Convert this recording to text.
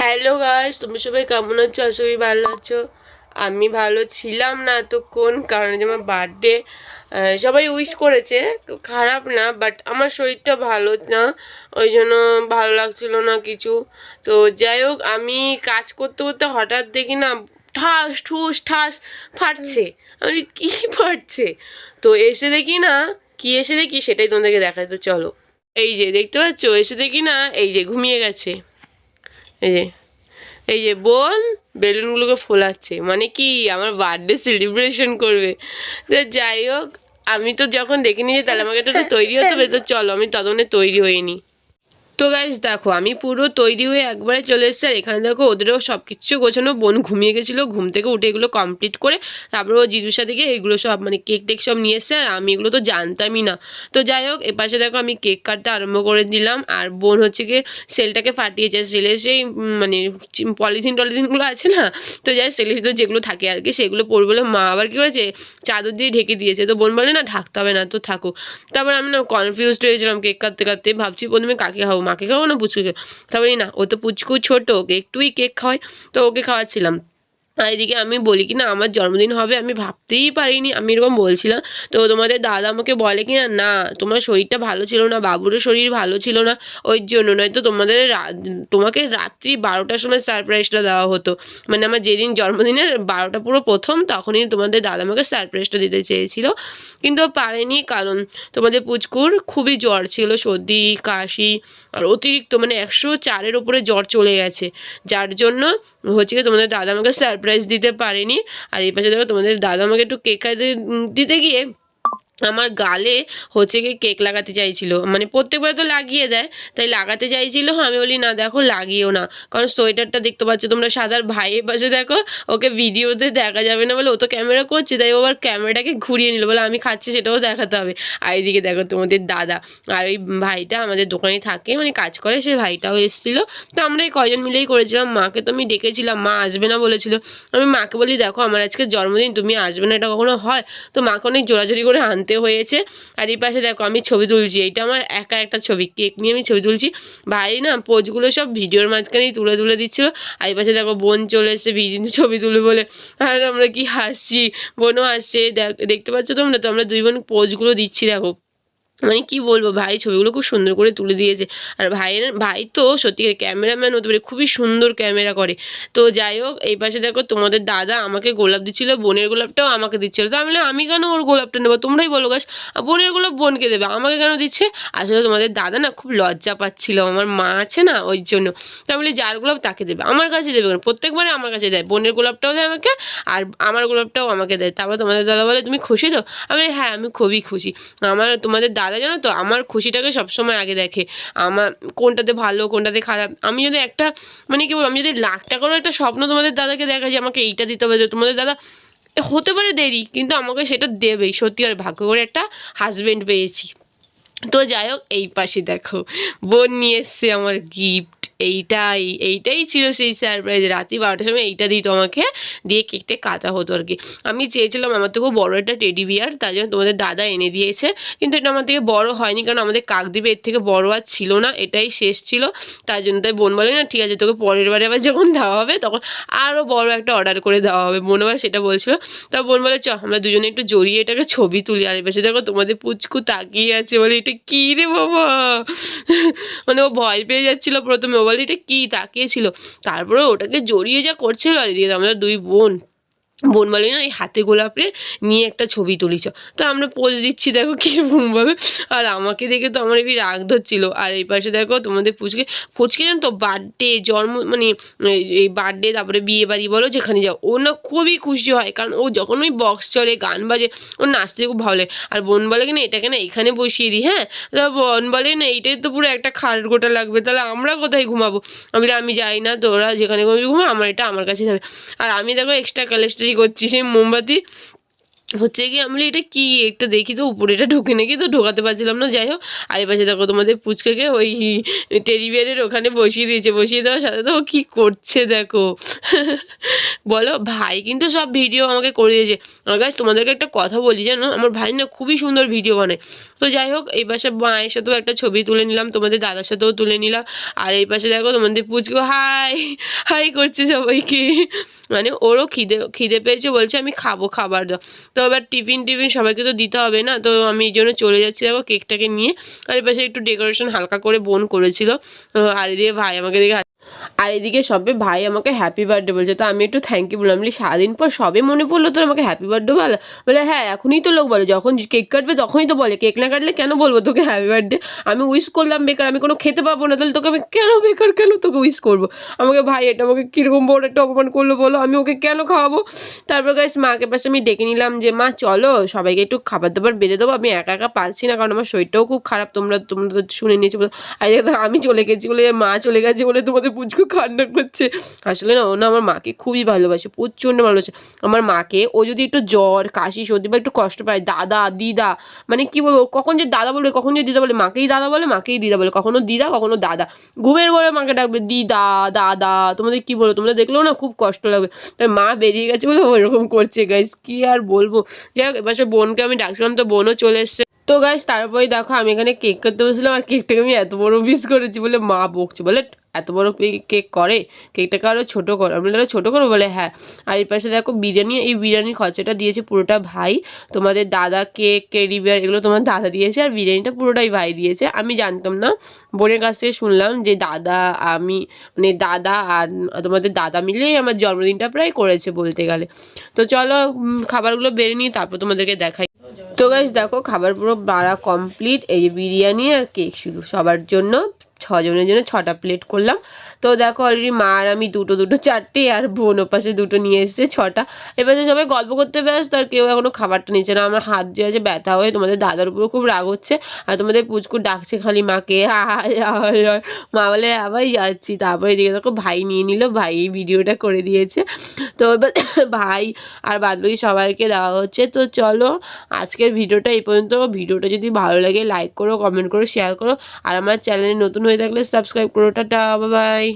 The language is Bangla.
হ্যালো গাইস তুমি সবাই কেমন আছো? আশা করি ভালো আছো। আমি ভালো ছিলাম না এতক্ষণ কারণ যে আমার বার্থডে সবাই উইশ করেছে খারাপ না বাট আমার শরীরটা ভালো না, ওই জন্য ভালো লাগছিল না কিছু। তো যাই হোক, আমি কাজ করতে করতে হঠাৎ দেখি না ঠাস, ঠুস, ঠাস ফাটছে। আমি কি ফাটছে? তো এসে দেখি না, কি এসে দেখি সেটাই তোমাদেরকে দেখায় তো চলো। এই যে, দেখতে পাচ্ছ? এসে দেখি না, এই যে, ঘুমিয়ে গেছে। এই যে এই যে বোন বেলুনগুলোকে ফোলাচ্ছে। মানে কি, আমার বার্থডে সেলিব্রেশন করবে। তো যাই হোক, আমি তো যখন দেখিনি যে তাহলে আমাকে তো তৈরি হতে হবে, তো চলো আমি ততক্ষণে তৈরি হইনি তো গাইজ দেখো, আমি পুরো তৈরি হয়ে একবারে চলে এসেছি, আর এখানে দেখো ওদেরও সব কিছু গোছানো, বোন ঘুমিয়ে গেছিল, ঘুম থেকে উঠে এগুলো কমপ্লিট করে তারপরে ও জিজুর সাথে গিয়ে এগুলো সব মানে কেক টেক সব নিয়ে এসছে, আর আমি এগুলো তো জানতামই না। তো যাই হোক, এপাশে দেখো আমি কেক কাটতে আরম্ভ করে দিলাম, আর বোন হচ্ছে গিয়ে সেলটাকে ফাটিয়েছে সেলে সেই মানে পলিথিন টলিথিনগুলো আছে না, তো যাই সেলের ভিতরে যেগুলো থাকে আর কি, সেগুলো পড়বে বলে মা আবার কী করেছে, চাদর দিয়ে ঢেকে দিয়েছে, তো বোন বলে না, ঢাকতে হবে না, তো থাকো। তারপর আমি না কনফিউজড হয়েছিলাম কেক কাটতে কাটতে, ভাবছি প্রথমে কাকে খাব মাকে খাব না পুচকুকে তারপরে না, ও তো পুচকু ছোটো, ওকে একটুই কেক খাওয়াই তো ওকে খাওয়াচ্ছিলাম। আর এদিকে আমি বলি কি, না, আমার জন্মদিন হবে, আমি ভাবতেই পারিনি। আমি এরকম বলছিলাম, তো তোমাদের দাদা আমাকে বলে কি না? না, তোমার শরীরটা ভালো ছিল না, বাবুরও শরীর ভালো ছিল না, ওই জন্য নয়তো তোমাদের তোমাকে রাত্রি বারোটার সময় সারপ্রাইজটা দেওয়া হতো। মানে আমার যেদিন জন্মদিনের বারোটা পুরো প্রথম, তখনই তোমাদের দাদা আমাকে সারপ্রাইজটা দিতে চেয়েছিল। কিন্তু পারেনি, কারণ তোমাদের পুচকুর খুবই জ্বর ছিল, সর্দি, কাশি, আর অতিরিক্ত মানে একশো চারের ওপরে জ্বর চলে গেছে। যার জন্য হচ্ছে তোমাদের দাদা আমাকে সারপ্রাইজ দিতে পারেনি। আর এই পাশে দেখো তোমাদের দাদা আমাকে একটু কেক দিতে গিয়ে আমার গালে হচ্ছে কি কেক লাগাতে চাইছিল। মানে প্রত্যেকবার তো লাগিয়ে দেয়, তাই লাগাতে চাইছিল আমি বলি, না, দেখো, লাগিয়েও না। কারণ সোয়েটারটা দেখতে পাচ্ছ তোমরা, সাদার ভাইয়ের পাশে, দেখো, ওকে ভিডিওতে দেখা যাবে না বলে ও তো ক্যামেরা করছে, তাই ও আবার ক্যামেরাটাকে ঘুরিয়ে নিল, বলে, আমি খাচ্ছি, সেটাও দেখাতে হবে। আর এইদিকে দেখো তোমাদের দাদা, আর ওই ভাইটা আমাদের দোকানে থাকে মানে কাজ করে, সেই ভাইটাও এসেছিল। তো আমরা এই কজন মিলেই করেছিলাম, মাকে তো আমি ডেকেছিলাম, মা আসবে না বলেছিল। আমি মাকে বলি, দেখো, আমার আজকে জন্মদিন, তুমি আসবে না, এটা কখনো হয়? তো মাকে অনেক জোরাজোরি করে আনতে হয়েছে। আর এই পাশে দেখো আমি ছবি তুলছি, এইটা আমার একা একটা ছবি, কেক নিয়ে আমি ছবি তুলছি। ভাই না পোজগুলো সব ভিডিওর মাঝখানেই তুলে তুলে দিচ্ছিল। আর এই পাশে দেখো বোন চলে এসছে ছবি তুলে বলে। আর আমরা কি হাসছি, বোনও হাসছে, দেখ- দেখতে পাচ্ছ তোমরা? তো আমরা দুই বোন পোজগুলো দিচ্ছি, দেখো। মানে কি বলব, ভাই ছবিগুলো খুব সুন্দর করে তুলে দিয়েছে। আর ভাইয়ের, ভাই তো সত্যিকার ক্যামেরাম্যান হতে পারে, খুবই সুন্দর ক্যামেরা করে। তো যাই হোক, এই পাশে দেখো তোমাদের দাদা আমাকে গোলাপ দিচ্ছিল, বোনের গোলাপটাও আমাকে দিচ্ছিল। তো আমি আমি কেন ওর গোলাপটা নেব? তোমরাই বলো গাছ বোনের গোলাপ বোনকে দেবে, আমাকে কেন দিচ্ছে? আসলে তোমাদের দাদা না খুব লজ্জা পাচ্ছিল, আমার মা আছে না ওই জন্য। তো আমি বলি, যার গোলাপ তাকে দেবে, আমার কাছে দেবে কেন? প্রত্যেকবারে আমার কাছে দেয়, বোনের গোলাপটাও দেয় আমাকে, আর আমার গোলাপটাও আমাকে দেয়। তারপর তোমাদের দাদা বলে, তুমি খুশি তো? আমি হ্যাঁ আমি খুবই খুশি। আমার তোমাদের দাদা জানো তো, আমার খুশিটাকে সবসময় আগে দেখে। আমার কোনটাতে ভালো, কোনটাতে খারাপ। আমি যদি একটা মানে কি বলব, আমি যদি লাখ টাকারও একটা স্বপ্ন তোমাদের দাদাকে দেখা যে আমাকে এইটা দিতে হবে তোমাদের দাদা হতে পারে দেরি, কিন্তু আমাকে সেটা দেবেই। সত্যি আর ভাগ্য করে একটা হাজব্যান্ড পেয়েছি। তো যাই হোক, এই পাশে দেখো, বোন নিয়ে এসছে আমার গিফট এইটাই এইটাই ছিল সেই সারপ্রাইজ রাত্রি বারোটার সময় এইটা দিত আমাকে দিয়ে কেকটা কাটা হতো আর কি। আমি চেয়েছিলাম আমার থেকেও বড় একটা টেডি বিয়ার তার জন্য তোমাদের দাদা এনে দিয়েছে। কিন্তু এটা আমার থেকে বড় হয়নি, কারণ আমাদের কাকদ্বীপে এর থেকে বড় আর ছিল না, এটাই শেষ ছিল। তার জন্য তাই বোন বলে, না, ঠিক আছে, তোকে পরের বারে আবার যখন দেওয়া হবে, তখন আরও বড় একটা অর্ডার করে দেওয়া হবে। বোন আবার সেটা বলছিল। তা বোন বলে, চ, আমরা দুজনে একটু জড়িয়ে এটাকে ছবি তুলি, আর এবার দেখো তোমাদের পুচকু তাকিয়ে আছে বলে, এটা কী রে বাবা? মানে ও ভয় পেয়ে যাচ্ছিল প্রথমে বলে এটা কী তাকিয়েছিল তারপরে ওটাকে জড়িয়ে যা করছিল আর এদিকে আমরা দুই বোন। বোন বলে না, এই হাতে গোলাপে নিয়ে একটা ছবি তুলিছ তো আমরা পোজ দিচ্ছি, দেখো কীরকমভাবে আর আমাকে দেখে তো আমার এই রাগ ধরছিল। আর এই পাশে দেখো তোমাদের পুচকে ফুচকে জানো তো বার্থডে জন্ম মানে এই- বার্থডে তারপরে বিয়ে বাড়ি বলো, যেখানে যাও ও না খুবই খুশি হয়। কারণ ও যখন ওই বক্স চলে, গান বাজে, ওর নাচতে খুব ভালো লাগে। আর বোন বলে কি না, এটাকে না এখানে বসিয়ে দিই হ্যাঁ? তা বোন বলে না, এইটাই তো পুরো একটা খাট গোটা লাগবে। তাহলে আমরা কোথায় ঘুমাবো? আমি আমি যাই না, তোরা যেখানে ঘুমাবি, ঘুমা, আমার এটা আমার কাছে যাবে আর আমি দেখো এক্সট্রা কালেস্টারি করছি সেই মোমবাতি হচ্ছে কি, আমি এটা কি? একটা দেখি তো, উপরে এটা ঢোকে নাকি তো ঢোকাতে পারছিলাম না। যাই হোক, আর এই পাশে দেখো তোমাদের পুচকাকে ওই টেডি বিয়ারের ওখানে বসিয়ে দিয়েছে। বসিয়ে দেওয়ার সাথে তো কি করছে দেখো। বলো, ভাই কিন্তু সব ভিডিও আমাকে করে দিয়েছে। আমার কাছে তোমাদেরকে একটা কথা বলি, জানো? আমার ভাই না খুবই সুন্দর ভিডিও বানায়। তো যাই হোক, এই পাশে মায়ের সাথেও একটা ছবি তুলে নিলাম, তোমাদের দাদার সাথেও তুলে নিলাম। আর এই পাশে দেখো তোমাদের পুচকো, হাই হাই করছে সবাইকে। মানে ওরও খিদে খিদে পেয়েছে, বলছে, আমি খাব, খাবার দাও। তো এবার টিফিন টিফিন সবাইকে তো দিতে হবে না, তো আমি এই জন্য চলে যাচ্ছি দেখো কেকটাকে নিয়ে। আর পাশে একটু ডেকোরেশন হালকা করে বোন করেছিল। আর দিয়ে ভাই আমাকে দেখে আর এদিকে সবে ভাই আমাকে হ্যাপি বার্থডে বলছে। তো আমি একটু থ্যাংক ইউ বললাম। বলি, সারাদিন পর সবে মনে পড়ল তোর আমাকে হ্যাপি বার্থডে বলে? বলে হ্যাঁ এখনই তো লোক বলে। যখন কেক কাটবে তখনই তো বলে। কেক না কাটলে কেন বলব তোকে হ্যাপি বার্থডে আমি উইশ করলাম বেকার। আমি কোনো খেতে পাবো না। তাহলে তোকে আমি কেন বেকার? কেন তোকে উইশ করব? আমাকে, ভাই, এটা আমাকে কীরকম বড় একটা অপমান করল বলো। আমি ওকে কেন খাওয়াবো? তারপর গাইস মাকে পাশে আমি ডেকে নিলাম যে, মা, চলো সবাইকে একটু খাবার দাবার বেড়ে দেবো। আমি একা একা পারছি না। কারণ আমার শরীরটাও খুব খারাপ। তোমরা তোমরা তো শুনে নিয়েছো আর আমি চলে গেছি বলে, মা চলে গেছে বলে তোমাদের পুচকু কান্না করছে। আসলে না, ও না আমার মাকে খুবই ভালোবাসে, প্রচণ্ড ভালোবাসে। আমার মাকে ও যদি একটু জ্বর, কাশি, সর্দি বা একটু কষ্ট পায়, দাদা, দিদা মানে কি বলব, কখন যে দাদা বলবে, কখন যে দিদা বলে, মাকেই দাদা বলে, মাকেই দিদা বলে, কখনো দিদা, কখনো দাদা। ঘুমের ঘরে মাকে ডাকবে, দিদা, দাদা তোমাদের কি বলো তোমরা দেখলেও না খুব কষ্ট লাগবে। তাই মা বেরিয়ে গেছে বলে ও এরকম করছে গাইস কি আর বলব? যাই হোক, এবার সে বোনকে আমি ডাকছিলাম, তো বোনও চলে এসছে। তো গাইস তারপরে দেখো, আমি এখানে কেক করতে বসেছিলাম আর কেকটাকে আমি এত বড় মিস করেছি বলে মা বকছে, বলে এত বড় কেক করে? কেকটাকে আরও ছোটো করো। আমি বললাম, ছোটো করো? বলে হ্যাঁ। আর এর পাশে দেখো বিরিয়ানি, এই বিরিয়ানির খরচাটা দিয়েছে পুরোটা ভাই। তোমাদের দাদা কেক, টেডি বিয়ার এগুলো তোমার দাদা দিয়েছে আর বিরিয়ানিটা পুরোটাই ভাই দিয়েছে। আমি জানতাম না। বোনের কাছ থেকে শুনলাম যে দাদা, আমি মানে দাদা আর তোমাদের দাদা মিলেই আমার জন্মদিনটা প্রায় করেছে বলতে গেলে। তো চলো খাবারগুলো বেড়ে নিই, তারপর তোমাদেরকে দেখাই। তো গাইজ দেখো, খাবার পুরো বাড়া কমপ্লিট এই বিরিয়ানি আর কেক শুধু সবার জন্য। ছজনের জন্য ছটা প্লেট করলাম। তো দেখো অলরেডি মা আর আমি দুটো দুটো, চারটে আর বোন ওপাশে দুটো নিয়ে এসেছে ছটা। এবারে সবাই গল্প করতে ব্যস্ত, আর কেউ এখনও খাবারটা নিচ্ছে না। আমার হাত যে আছে ব্যথা হয়ে তোমাদের দাদার উপর খুব রাগ হচ্ছে। আর তোমাদের পুচকু ডাকছে খালি মাকে হায় হায় হায়। মা বলে আবার যাচ্ছি। তারপরে এদিকে দেখো ভাই নিয়ে নিল, ভাই এই ভিডিওটা করে দিয়েছে। তো এবার ভাই আর বাদ বাকি সবাইকে দেওয়া হচ্ছে। তো চলো আজকের ভিডিওটা এই পর্যন্ত। ভিডিওটা যদি ভালো লাগে লাইক করো কমেন্ট করো শেয়ার করো। আর আমার চ্যানেলে নতুন হয়ে থাকলে সাবস্ক্রাইব করো টাটা বাই